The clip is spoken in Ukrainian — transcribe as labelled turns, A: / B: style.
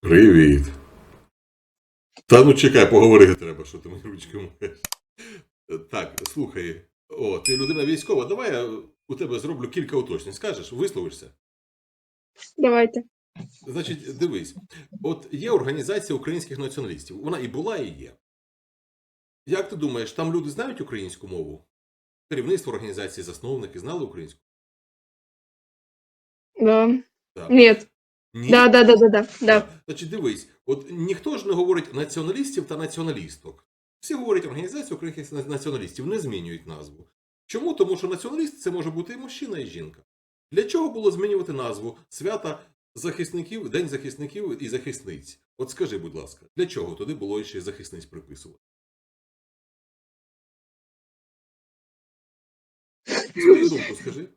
A: Привіт. Та ну чекай, поговорити треба, що ти мені ручки маєш. Так, слухай. О, ти людина військова. Давай я у тебе зроблю кілька уточнень. Скажеш, висловишся?
B: Давайте.
A: Значить, дивись, от є організація українських націоналістів. Вона і була, і є. Як ти думаєш, там люди знають українську мову? Керівництво організації, засновники знали українську?
B: Да.
A: Так.
B: Нет.
A: Ні?
B: Да, да, да, да, да. да.
A: Значить, дивись, от ніхто ж не говорить націоналістів та націоналісток. Всі говорять організація українських націоналістів, не змінюють назву. Чому? Тому що націоналіст це може бути і мужчина, і жінка. Для чого було змінювати назву свята захисників, День захисників і захисниць? От скажи, будь ласка, для чого туди було ще захисниць приписувати? Свою думку скажи.